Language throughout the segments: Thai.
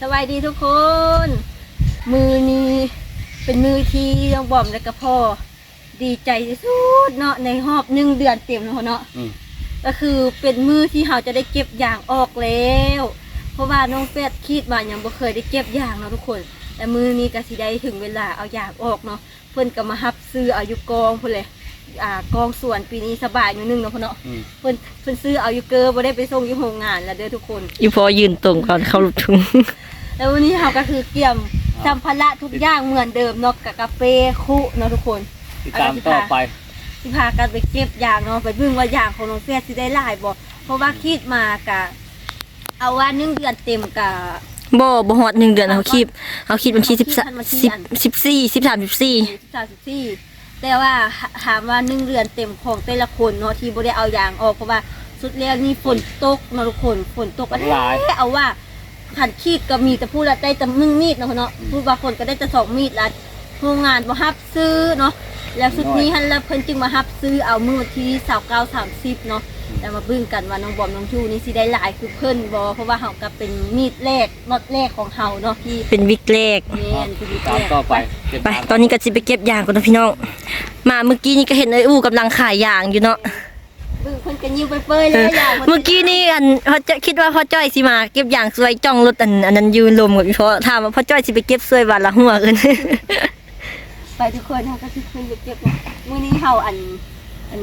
สวัสดีทุกคน มือนี้เป็นมือที่น้องบอมและก็พ่อดีใจที่สุดเนาะในรอบหนึ่งเดือนเต็มแล้วเนาะอืม ก็คือเป็นมือที่เราจะได้เก็บยางออกแล้ว เพราะว่าน้องเฟดคิดว่ายังบ่เคยได้เก็บยางเนาะทุกคน แต่มือนี้ก็สิได้ถึงเวลาเอายางออกเนาะเพิ่นก็มาฮับซื้อเอาอยู่กองพุ่นเลย อ่ากองสวนปีนี้สบายหนิดนึงเนาะพ่อเนาะอืม เพิ่นเพิ่นซื้อเอาอยู่เกอบ่ได้ไปส่งอยู่โรงงานแล้วเด้อทุกคน อีพอยืนตรงก่อนเข้าลูกทุ่ง แล้ววันนี้เราก็คือเกี่ยมสัมภาระทุกอย่างเหมือนเดิมเนาะกับกาแฟคุเนาะทุกคน ติดตามต่อไปที่พากันไปเก็บยางเนาะไปเบิ่งว่ายางของน้องเฟียสิได้หลายบ่เพราะว่าคิดมากะ เอาว่าหนึ่งเดือนเต็มกะ บ่บ่ฮอดหนึ่งเดือนเขาคลิปเขาคลิปวันที่สิบสามวันที่สิบอันสิบสี่สิบสามสิบสี่ สามสิบสี่ แต่ว่าถามว่าหนึ่งเดือนเต็มของแต่ละคนเนาะที่บ่ได้เอายางออกเพราะว่าสุดแล้วนี่ฝนตกเนาะทุกคนฝนตกก็หลายเอาว่าขันขีดก็มีแต่พูดละได้แต่มึงมีดเนาะเนาะพูดบางคนก็ได้แต่สองมีดละโรงงานบ่ฮับซื้อเนาะแล้วสุดนี้ฮันแล้วเพิ่นจึงมาฮับซื้อเอามือวันที่สาวเก้าสามสิบเนาะ แล้วมาเบึ้งกันว่าน้องบอมน้องจูนี่สิได้หลายคือเพิ่นบ่เพราะว่าเฮาก็เป็นมีดแรกน็อตแรกของเฮาเนาะที่เป็นวิกแรกแม่นคือมีดตามแรกต่อไปติดไปตามตอนนี้ก็สิไปเก็บยางก่อนนะพี่น้อง มาเมื่อกี้นี่ก็เห็นไอ้อู่กำลังขายยางอยู่เนาะเบิ่งเพิ่นก็ยิ้วไปเปื่อยเลยอย่างเมื่อกี้นี่อันพ่อจ้อยคิดว่าพ่อจ้อยสิมาเก็บยางสวยจ้องรถอันอันนั้นยืนลมกับพี่พ่อถามว่าพ่อจ้อยสิไปเก็บสวยบาทละหัวกันไปทุกคนเฮาก็สิเพิ่นไปเก็บเนาะมื้อนี้เฮาอันอัน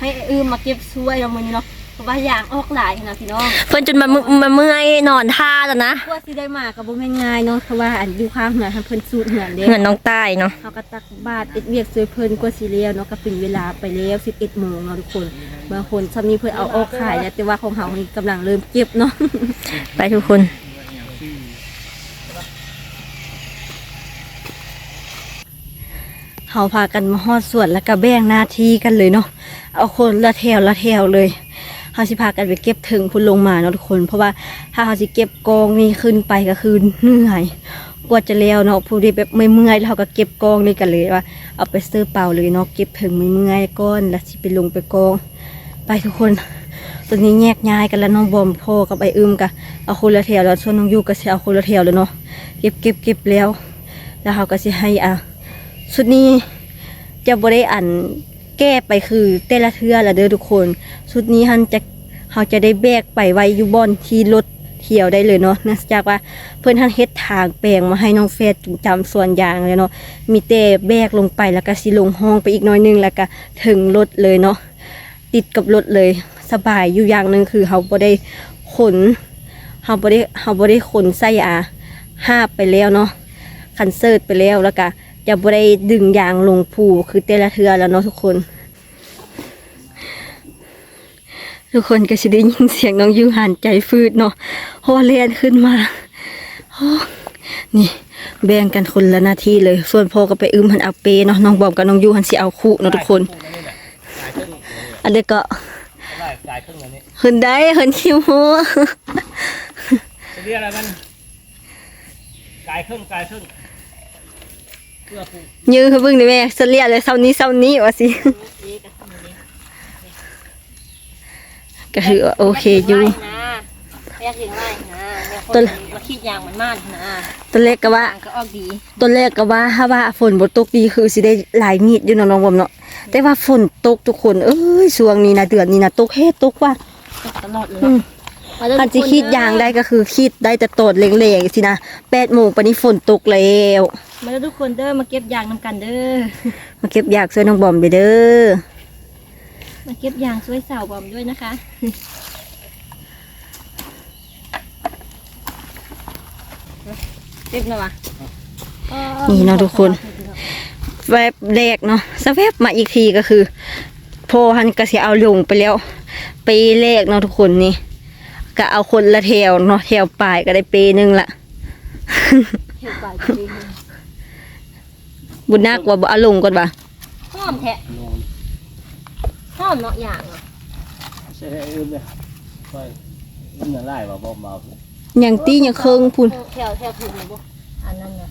ให้ไอ้อืมมาเก็บช่วยเนาะมื้อนี้เนาะเพราะว่ายางออกหลายนะพี่น้องเพิ่นจนมามึมาเมื่อยนอนท่าแล้วนะว่าสิได้มากับบ่แม่นง่ายเนาะเพราะว่าอันอยู่ข้างเหือนทำเพิ่นสูตรเหือนเด้ เหมือนน้องใต้เนาะเฮาก็ตักบาตรเอ็ดเวียกสวยเพิ่นกว่าสิแล้วเนาะก็เป็นเวลาไปแล้ว11โมงเนาะทุกคนบางคนซ้ำนี้เพิ่นเอาออกขายแล้วแต่ว่าของเฮานี่กำลังเริ่มเก็บเนาะ ไปทุกคน เฮาพากันมาฮอดสวนแล้วก็แบ่งหน้าที่กันเลยเนาะเอาคนละแถวละแถวเลยเฮาสิพากันไปเก็บถึงพุ่นลงมาเนาะทุกคน เพราะว่าถ้าเฮาสิเก็บกองนี่ขึ้นไปก็คือเหนื่อยกว่าจะแล้วเนาะผู้ที่แบบไม่เมื่อยแล้วเราก็เก็บกองนี่กันเลยว่า เอาไปซื้อเปล่าเลยเนาะเก็บถึงไม่เมื่อยก้อนแล้วสิไปลงไปกอง ไปทุกคนตอนนี้แยกย้ายกันแล้วน้องบอมพ่อกับไออึมกะเอาคนละแถวแล้วส่วนน้องยูก็สิเอาคนละแถวแล้วเนาะเก็บเก็บเก็บแล้ว แล้วเขาก็สิให้อะ ชุดนี้จะบ่ได้อันแก้ไปคือแต่ละเทือละเด้อทุกคนชุดนี้ฮันจะเขาจะได้แบกไปไว้อยู่บอนที่รถเที่ยวได้เลยเนาะนื่องจากว่าเพื่อนท่านเฮ็ดทางแปลงมาให้น้องเฟสจำส่วนยางเลยเนาะมีแต่แบกลงไปแล้วก็สิลงห้องไปอีกน้อยนึงแล้วก็ถึงรถเลยเนาะติดกับรถเลยสบายอยู่อย่างหนึ่งคือเขาบ่ได้ขนเขาบ่ได้เขาบ่ได้ขนไส้อาห้าบไปแล้วเนาะคันเซิร์ตไปแล้วแล้วก็ จะบ่ได้ดึงยางลงผูคือแต่ละเทือแล้วเนาะทุกคน ทุกคนก็สิได้ยินเสียงน้องยูหันใจฟืดเนาะเพราะว่าเลียนขึ้นมาโอ้นี่แบ่งกันคนละหน้าที่เลย ส่วนพ่อก็ไปอึมหันเอาเปเนาะน้องบอมกับน้องยูหันสิเอาคู่เนาะทุกคน อันเด็กก็ได้จ่ายครึ่งอันนี้เหินได้เหินคิวหัวจะเรียกอะไรมันจ่ายครึ่งจ่ายครึ่งเพื่อผูก ยืนเขาเบิ่งได้แม่เสลียเลยเช้านี้เช้านี้ว่าสิก็คือโอเคอยู่อยากเห็นไงนะต้นมาคิดยางมันมากนะตอนแรกก็ว่ายางก็ออกดีตอนแรกก็ว่าถ้าว่าฝนบ่ตกดีคือสิได้หลายมีดอยู่เนาะน้องบอมเนาะแต่ว่าฝนตกทุกคน เอ้ยช่วงนี้นะเดือนนี้นะตกเฮ็ดตกว่าตลอดเลยอืม คันสิคิดยางได้ก็คือคิดได้แต่โตดเล็งๆสินะ8โมงปานนี้ฝนตกแล้วมาแล้วทุกคนเด้อมาเก็บยางนำกันเด้อมาเก็บยากช่วยน้องบอมไปเด้อมาเก็บยางช่วยสาวบอมด้วยนะคะเก็บหน่อยวะนี่เนาะทุกคนแวบแรกเนาะสแวบมาอีกทีก็คือพอหันก็สิเอาลงไปแล้ว ปีแรกเนาะทุกคนนี่ ก็เอาคนละแถวเนาะแถวปลายก็ได้ปีหนึงละเห็ดปลายจริงบุญนักว่าบ่เอาลงก่อนบ่หอมแทะนอนหอมเนาะยางเนาะใช่ไหมอื่นเลยไปมันจะไล่ว่าบ่เมาอย่างตี้อย่างเคิงพุ่นแถวแถวถูกเลยบ่อันนั้นนะ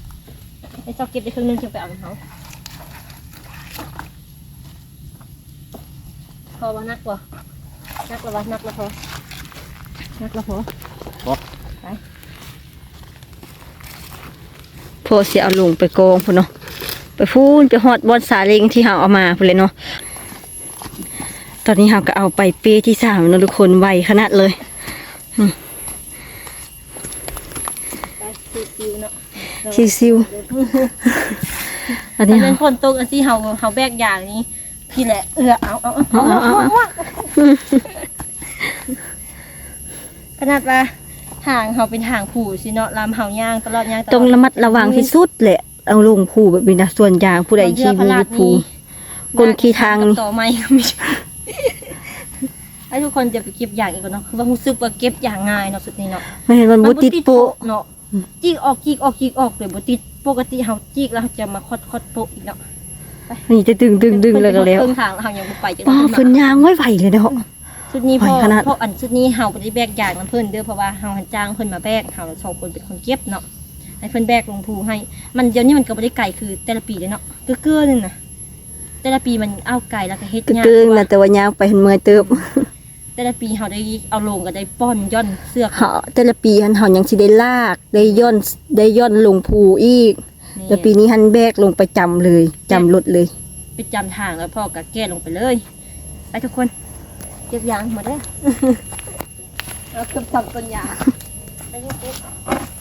ไอ้เจ้าเก็บได้ครึ่งนึงจึงไปเอาของเขาพอว่านักกว่านักแล้ววะนักแล้วพอ นักแล้วพอบ่ไปพอเสียเอาลงไปกองพุ่นเนาะไปพูนไปฮอดบอนสาเล็งที่เฮาเอามาพุ่นเลยเนาะตอนนี้เฮาก็เอาไปเปที่สามเนาะทุกคนไวขนาดเลยไปซิวๆเนาะซิวๆอันถ้านี้เป็เฮานคนตกอันที่เฮาเฮาแบกอย่างนี้พี่แหละเออเอาเอาเอาเอาเอาเอาข นาดว่าห่างเฮาเป็นห่างผู้สิเนาะลำเฮาย่างตลอดย่างตลอดต้องระมัดระวังที่สุดแหละเอาลงผูแบบนี้นะส่วนยางผู้ใดขี่มีอยู่ผูกลขี่ทางต่อไม้ก็ไม่ใช่ให้ทุกคนจะไปเก็บอย่างอีกเนาะคือว่ารู้สึกว่าเก็บอย่างง่ายเนาะสุดนี้เนาะไม่เห็นมันบุติดโปะเนาะจีกออกจีกออกจีกออกเลยบ่ติดปกติเฮาจีกแล้วจะมาคดคดโปะอีกเนาะนี่จะดึงดึงดึงแล้วก็แล้วเพิ่งทางเฮายังบ่ไปจังอ๋อเพิ่นยางไว้ไหวเลยเนาะ ชุดนี้พอไหวขนาดเพราะอันชุดนี้เฮาบ่ได้แบกอย่างนํเพิ่นเด้อเพราะว่าเฮาหันจ้างเพิ่นมาแบกเฮาสองคนเป็นคนเก็บเนาะให้เพิ่นแบกลงภูให้ มันเดี๋ยวนี้มันก็บ่ได้ไกลคือแต่ละปีเด้อเนาะเกื้อๆนึงน่ะแต่ละปีมันเอาไกลแล้วก็เฮ็ดกระยากเกิงกว่านะแต่ว่ายางไปเห็นเมื่อยเติบแต่ละปีเขาได้เอาลงก็ได้ป้อนย่อนเสื้อเฮาแต่ละปีหันเฮายังสิได้ลากได้ย่อนได้ย่อนลงผูอีกแต่ปีนี้หันแบกลงไปจำเลยจำรถเลย ไปจำทางแล้วพ่อก็แก้ลงไปเลย ไปทุกคน เก็บยางหมดเลยเราเก็บทำต้นยางไปลูกเก็บยัง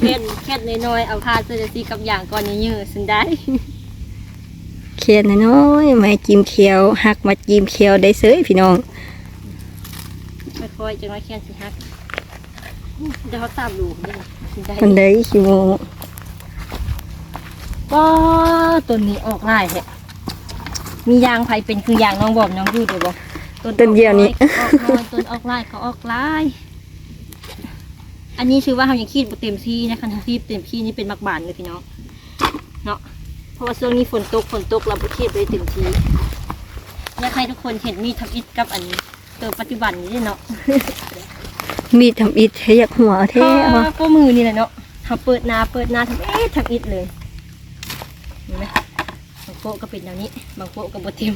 เค็ดเค็ดน้อยๆเอาคาเสื้อสีกับอย่างก่อนเยอะๆซึ่งได้เขียนน้อยๆไม่จิ้มเขียวหักมาจิ้มเขียวได้เสยพี่น้องค่อยๆจังว่าแค่นสิฮักเดี๋ยวเขาตามลูกนี่ซึ่งได้มันได้ขี้โมก็ต้นนี้ออกลายแฮะมียางไผเป็นคือยางน้องบอมน้องยูเดี๋ยวบอกต้นเดียวนี้ออกน้อยต้นออกลายก็ออกลาย อันนี้ชื่อว่าเขายังคีดบ่เต็มที่นะคะถ้าคีดเต็มที่นี่เป็นมักบานเลยพี่น้องเนาะเพราะว่าช่วงนี้ฝนตกฝนตกเราบ่คีดไปเต็มที่อยากให้ทุกคนเห็นมีดทำอิฐกับอันตัวปัจจุบันนี้ด้วยเนาะมีดทำอิฐเทียกหัวเท่ก็ก็มือนี่แหละเนาะเขาเปิดหนาเปิดหนาทำเอ๊ะทำอิดเลยเห็นไหมบางโป๊ะก็เป็นอย่างนี้ บางโป๊ะก็บเต็ม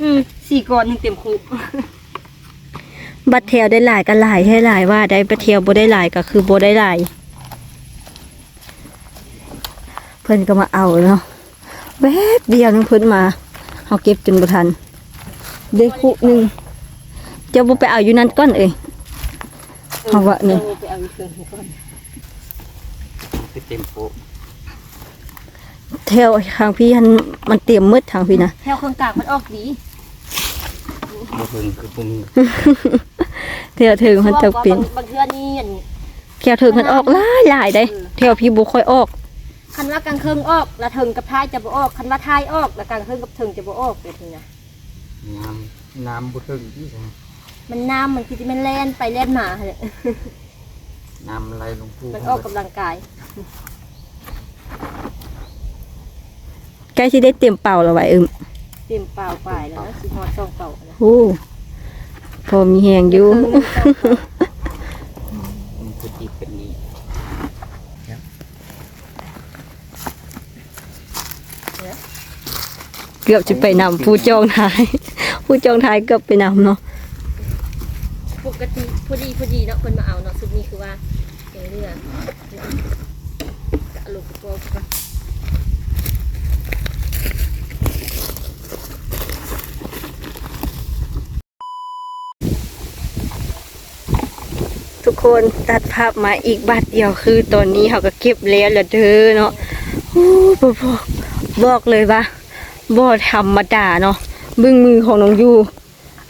อืม สี่ก้อนยังเต็มคุกบัดเทียวได้หลายก็หลายให้หลายว่า ได้บัดเทียวบ่ได้หลายก็คือบ่ได้หลายเพิ่นก็มาเอาเนาะแวบเดียวนึงเพิ่นมาเฮาเก็บจนบ่ทันได้คุหนึงเจ้าบ่ไปเอาอยู่นั่นก่อนเอ้ยเอาวะนี่ออไปเอาอีกเครื่องหนึ่งก่อนคือเต็มโป๊ะแถวทางพี่หันมันเตรียมมืดทางพี่นะแถวเครื่องกลางมันออกดี บ่เพิ่งคือปุ่มแถวถึงมันจะเป็นพราะว่าบางบางเทื่อนี่อันแถวถึงมันออกหลายหลายได้แถวพี่บ่ค่อยออกคันว่ากลางเครื่องออกแล้วเทิงกับท้ายจะบ่ออกคันว่าท้ายออกแล้วกลางเครื่องกับเทิงจะบ่ออกเลยทีนะน้ำน้ำบ่ถึงที่ใช่มันน้ำมันคือที่มันแล่นไปแล่นมาเลยน้ำไหลลงพูมันออกกำลังกายใกล้สิได้เตรียมเป่าแล้วไว้อึมเต็มเปล่าไปแล้วนะสิฮอดช่องเป่านะ โอ้พอมีแหงอยู่มันคือติดกันนี้เกือบจะไปนำผู้จองทาย ผู้จองทายเกือบไปนำเนาะปกติพอดีพอดีเนาะคนมาเอาเนาะสุดนี้คือว่าอย่างเรื่องอารมณ์ตัวก่อน ทุก คนตัดภาพมาอีกบาทเดียวคือตอนนี้เขาก็เก็บแล้วละเด้อเนาะโอ้บ่บอกบอกเลยว่าบ่ธรรมดาเนาะบึ้งมือของน้องยู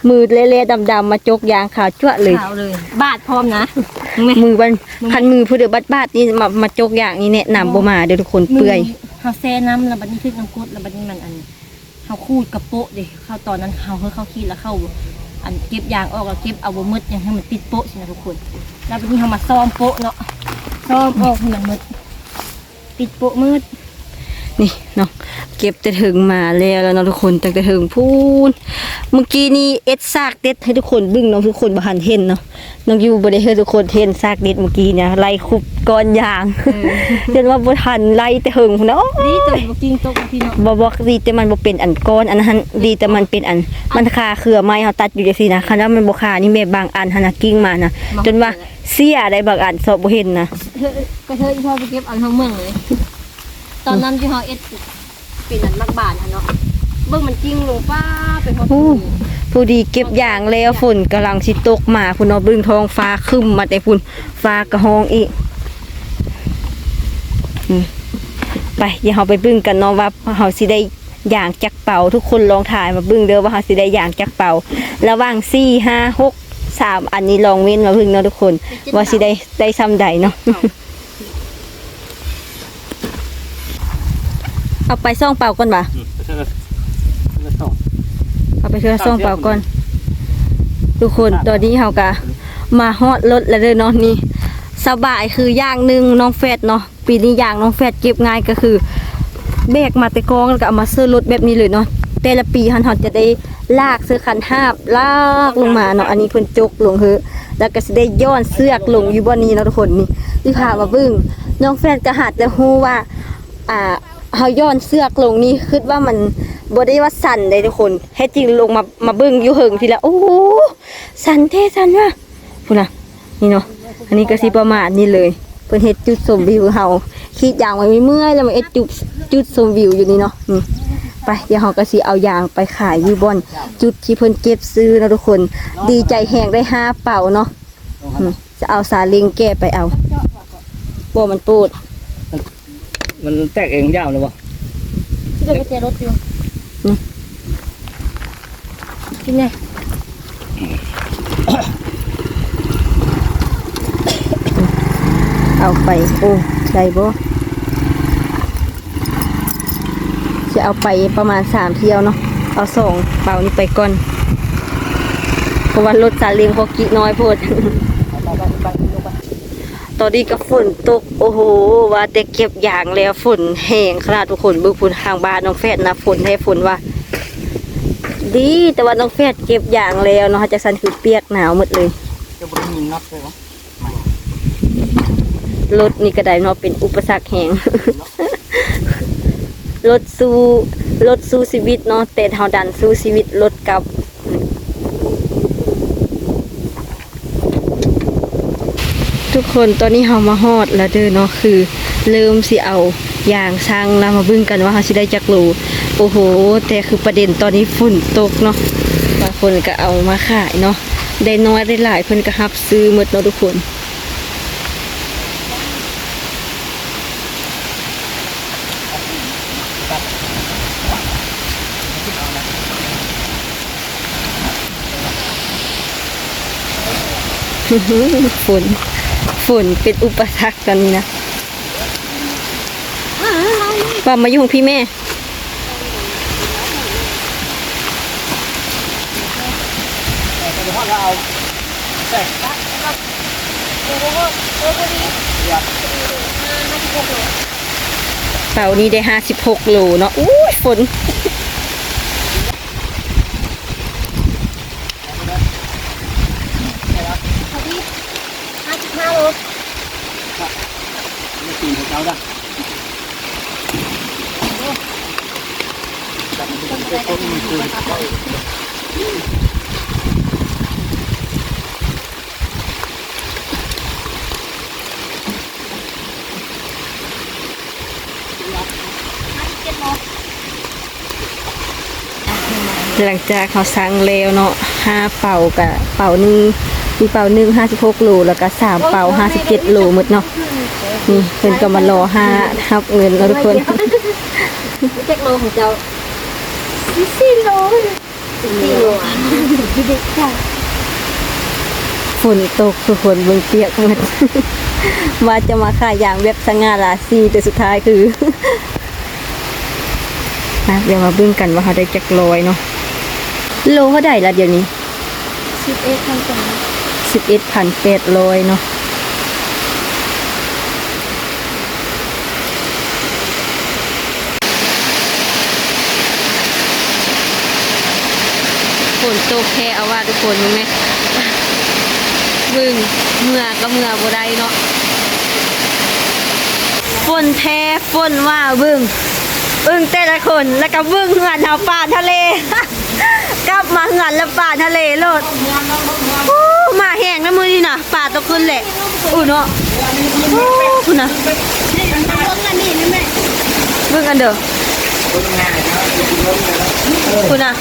มือเละๆดำๆมาจกยางขาวจั่วะเลยขาวเลย บาทพร้อมนะมึงไหมมือบันคันมือผู้เดือบาดๆนี่มามาจกอย่างนี้แนะนำบ่มาเด้อทุกคนเปื่อยเฮาแซ่น้ำแล้วบัดนี้ทึกน้ำกรดแล้วบัดนี้มันอันเฮาคูดกระโปะเด้เข้าตอนนั้นเฮาเฮาเข้าขี้แล้วเข้า อันเก็บยางออกแล้วเก็บเอาบมืดยังให้มันติดโปะสินะทุกคน แล้วบัดนี้เขามาซ่อมโปะเนาะซ่อมออกให้มันมืดติดโปะมืด นี่เนาะเก็บแต่ถึงมาแล้วแล้วเนาะทุกคนตั้งแต่ถึงพูนเมื่อกี้นี่เอ็ดซากเด็ดให้ทุกคนเบึ้งเนาะทุกคนบ่ทันเห็นเนาะน้องยูบ่ได้ให้ทุกคนเห็นซากเด็ดเมื่อกี้เนี่ยไล่คุบก้อนยางจนว่าบ่ทันไล่แต่ถึงพุ่นเนาะนี่ตัวบ่กินตกพี่เนาะบ่บอกดีแต่มันบ่เป็นอันก้อนอันนั้นดีแต่มันเป็นอันมันคาเครือไม้เฮาตัดอยู่จังซี่นะคันว่ามันบ่คานี่แม่บางอันหั่นน่ะกิ่งมานะจนว่าเสียได้บางอันสอบบ่เห็นนะเธอก็เธออีพ่อไปเก็บเอาทั้งเมืองเลย ตอนนั้นที่เฮาเอ็ดเป็นอันมักบานหั่นเนาะเบิ่งมันจริงลงป้าไปพอโอ้ผู้ดีเก็บอย่างแล้วฝนกำลังสิตกมาพุ่นเนาะเบิ่งท้องฟ้าครึ้มมาแต่พุ่นฟ้ากระหองอีกอืมไปอย่าเฮาไปเบิ่งกันเนาะว่าเฮาสิได้อย่างจักเป่าทุกคนลองถ่ายมาเบิ่งเด้อว่าเฮาสิได้อย่างจักเป่าระหว่าง4 5 6 3อันนี้ลองเว้นมาเบิ่งเนาะทุกคน ว่าสิได้ได้ซ้ำใดเนาะ เอาไปซ่องเป่าก่อนบ่อืมเออเออส่งเอาไปเทือซ่องเป่าก่อน ทุกคนตอนนี้เฮากะมาฮอดรถแล้วเด้อเนาะนี่สบายคืออย่างหนึ่งน้องแฟดเนาะปีนี้อย่างน้องแฟดเก็บง่ายก็คือแบกมาแต่กองแล้วก็เอามาเสื้อรถแบบนี้เลยเนาะแต่ละปีฮันฮอดจะได้ลากเสื้อคันหาบลากลงมาเนาะอันนี้เพิ่นจกลงเฮอะแล้วก็สิได้ย้อนเสือกลงอยู่บ่นี้เนาะทุกคนนี่ที่พามาเบิ่งน้องแฟดก็หัดแต่ฮู้ว่าอ่า เฮาย้อนเสือกลงนี่คิดว่ามันบ่ได้ว่าสั่นเลยทุกคนให้จริงลงมามาเบิ่งอยู่เหิงทีละโอ้โหสั่นแท้สั่นว่ะพุ่นน่ะนี่เนาะอันนี้ก็สิประมาณนี้เลยเพิ่นเฮ็ดจุดชมวิวเฮาคิดอย่างไว้เมื่อยแล้วมาเอ็ดจุดจุดชมวิวอยู่นี่เนาะนี่ไปเดี๋ยวเฮาก็สิเอายางไปขายอยู่บอนจุดที่เพิ่นเก็บซื้อนะทุกคน ดีใจแหงได้ห้าเป่าเนาะจะเอาซาเล้งแก้ไปเอาบ่มันปูด มันแตกเองยาวเลยวะที่เดินไปเจอรถอยู่อืมกินไงเอาไปโอ้ได้บ่จะเอาไปประมาณสามเที่ยวเนาะเอาสองเป่านี้ไปก่อน เพราะว่ารถซาเล้งพอกิน้อยโพด ตอนนี้ก็ฝนตก โอ้โห ว่าแต่เก็บอย่างแล้วฝนแห้งขนาดทุกคนบิ่งฝนทางบ้านน้องแฟดนะฝนให้ฝนว่า ดีแต่ว่าน้องแฟดเก็บอย่างแล้วเนาะจากสันคือเปียกหนาวหมดเลยจะบริมีน็อตเลยวะรถนี่ก็ได้เนาะเป็นอุปสรรคแหงรถสู้รถสู้ชีวิตเนาะแต่เฮาดันสู้ชีวิตรถกับ กคนตอนนี้เฮามาฮอดแล้วเด้อเนาะคือเริ่มสิเอายางช่างแล้วมาบิ่งกันว่าเฮาสิได้จักโลโอ้โห แต่คือประเด็นตอนนี้ฝุ่นตกเนาะบางคนก็เอามาขายเนาะได้น้อยได้หลายเพิ่นก็รับซื้อหมดเนาะทุกคนฝน ฝนเป็นอุปสรรคตอนนี้นะว่ามาอยู่ของพี่แม่แต่พอเราเอาแตกเป่านี้ได้ห้าสิบหกโลเนาะอู้ยฝน ห้าสิบห้าโล ไม่ตีนขอาด้หลังจากเขาสั่งแล้วเนาะห้าเป่ากับเป่าหนึ่งมีเป่าหนึ่งห้าสิบหกโลแล้วก็สามเป่าห้าสิบเจ็ดโลหมดเนาะ นี่เพิ่นก็มารอห้าทับเงินแล้วทุกคนเจ็กโลของเจ้าสี่โลสี่โลอะฝฝนตกทุกคนเบิ่งเปียกหมดว่าจะมาขายอย่างเว็บสง่าราศีแต่สุดท้ายคือนะเดี๋ยวมาเบิ่งกันว่าเขาได้จักรอยเนาะโลเขาได้ละเดี๋ยวนี้สิบเอ็ดพันสองสิบเอ็ดพันแปดร้อยเนาะ ฝนตกแค่เอาว่าทุกคนรู้ไหมบึงเมื่อก็เมื่อบ่ได้เนาะฝนแท้ฝนว่าบึงบึงแต่ละคนแล้วก็บึงเหือนเอาป่าทะเล กลับมาเหือนแล้วป่าทะเลโลดอู้มาแห้งแล้วมือนี่นะป่าตกขึ้นแหละอู้เนาะอู้คุณนะบึงอันเด้อ คุณน่ะ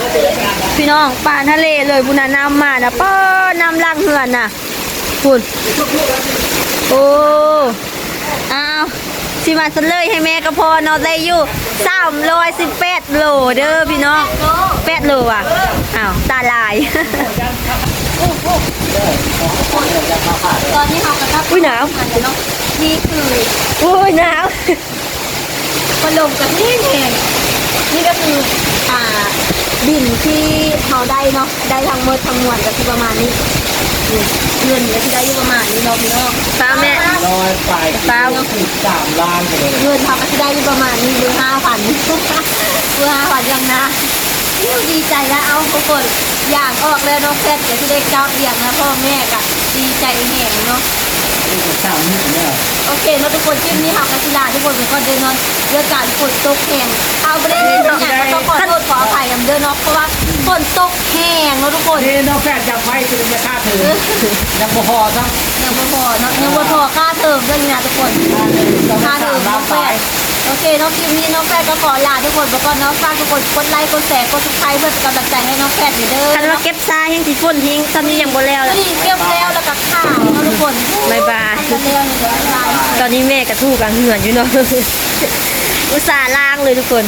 พี่น้องป่าทะเลเลยบุญน่ะน้ำมาน่ะป้อน้ำลังเหือนน่ะคุณโอ้อ้าวสิมาสเลยให้แม่ก็พอเนาะได้อยู่สามร้อยสิบแปดโลเด้อพี่น้องแปดโลอะอ้าวตาลายตอนนี้เขากระทับอุ้ยหนาวอันเนาะนี่คือโอ้ยหนาวพัดลมกับนี่แหง นี่ก็คืออ่าดินที่เขาได้เนาะได้ทั้งหมดทั้งมวลก็คือประมาณนี้นี่เงินเนี่ยที่ได้อยู่ประมาณนี้เนาะพี่น้องฟ้าแม่ลอยไปเปล่า สิบสามล้านกันเลยเงินเขาก็ที่ได้อยู่ประมาณนี้หรือห้าพันหรือห้าพันยังนะนี่ดีใจแล้วเอาทุกคนอย่างออกแล้วเน้องแฟดเดี๋ยวที่ได้กลับเรียงนะพ่อแม่ก็ดีใจแห่งเนาะนี่คือสามหมื่นเนี่ย โอเคเนาะทุกคนคลิปนี้ค่ะกัสลาทุกคนเป็นคนเดินนอน เรื่องการฝนตกแห้งเอาไปได้เลยทุกอย่างก็ต้องขอโทษขออภัยกับเดินเนาะเพราะว่าฝนตกแห้งเนาะทุกคนนี่น้องแฟนจะไปคือจะฆ่าเธอยังบ่พอทั้งยังไม่พอเนาะยังไม่พอค่าเทอมด้วยนะทุกคนค่าเทอมน้องแฟนโอเคน้องคลิปนี้น้องแฟนก็ขอลาทุกคนไปก่อนเนาะฝากทุกคนกดไลค์กดแชร์กดซับสไครต์เพื่อเป็นกำลังใจให้น้องแฟนอยู่เด้อคันว่าเก็บซายังสิฝนทิ้งตอนนี้ยังบ่แล้วเลยนี่เปรี้ยวแล้วแล้วก็ข้าวเนาะทุกคนบ๊ายบายจะเร็วนี่บ๊ายบายตอนนี้แม่กระทูกกลางเหือนอยู่เนาะ อุตส่าห์ล้างเลยทุกคน